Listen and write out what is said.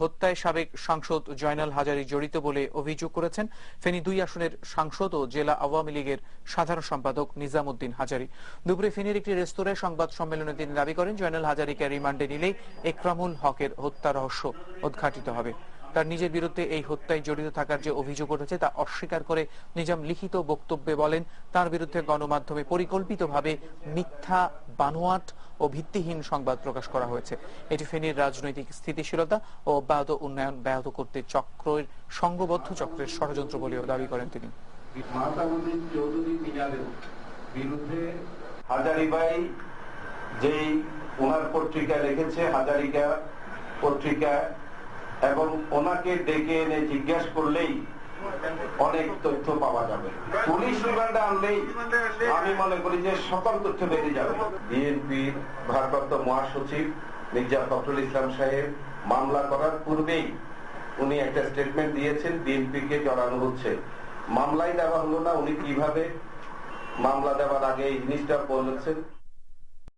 হত্যায় সাবেক সাংসদ জয়নাল হাজারি জড়িত বলে অভিযোগ করেছেন। ফেনী দুই আসনের সাংসদ ও জেলা আওয়ামী লীগের সাধারণ সম্পাদক নিজামুদ্দিন হাজারি। দুপুরে ফেনীর একটি রেস্তোরাঁয় সংবাদ সম্মেলনে তিনি দাবি করেন, জয়নাল হাজারিকে রিমান্ডে নিলেই একরামুল হকের হত্যা রহস্য উদ্ঘাটিত হবে। তার নিজের বিরুদ্ধে এই হত্যায় জড়িত থাকার যে অভিযোগ উঠেছে তা অস্বীকার করে নিজাম লিখিত বক্তব্যে বলেন, তার বিরুদ্ধে গণমাধ্যমে পরিকল্পিতভাবে মিথ্যা বানোয়াট ও ভিত্তিহীন সংবাদ প্রকাশ করা হয়েছে। এটি ফেনীর রাজনৈতিক স্থিতিশীলতা ও অব্যাহত উন্নয়ন ব্যাহত করতে চক্রের সংঘবদ্ধ চক্রের ষড়যন্ত্র বলেও দাবি করেন তিনি। বিরুদ্ধে হাজারিবাই যেই ওনার পত্রিকা লিখেছে, হাজারিকা পত্রিকা, এবং ওনাকে ডেকে এনে জিজ্ঞাসা করলেই অনেক তথ্য পাওয়া যাবে। পুলিশ রিমান্ডে আনলেই আমি মনে করি যে সকল তথ্য বেরিয়ে যাবে। বিএনপির ভারপ্রাপ্ত মহাসচিব মির্জা ফখরুল ইসলাম সাহেব, মামলা করার পূর্বেই উনি একটা স্টেটমেন্ট দিয়েছেন বিএনপি কে জড়ানো হচ্ছে। মামলাই দেওয়া হলো না, উনি কীভাবে মামলা দেওয়ার আগে এই জিনিসটা বলেছেন?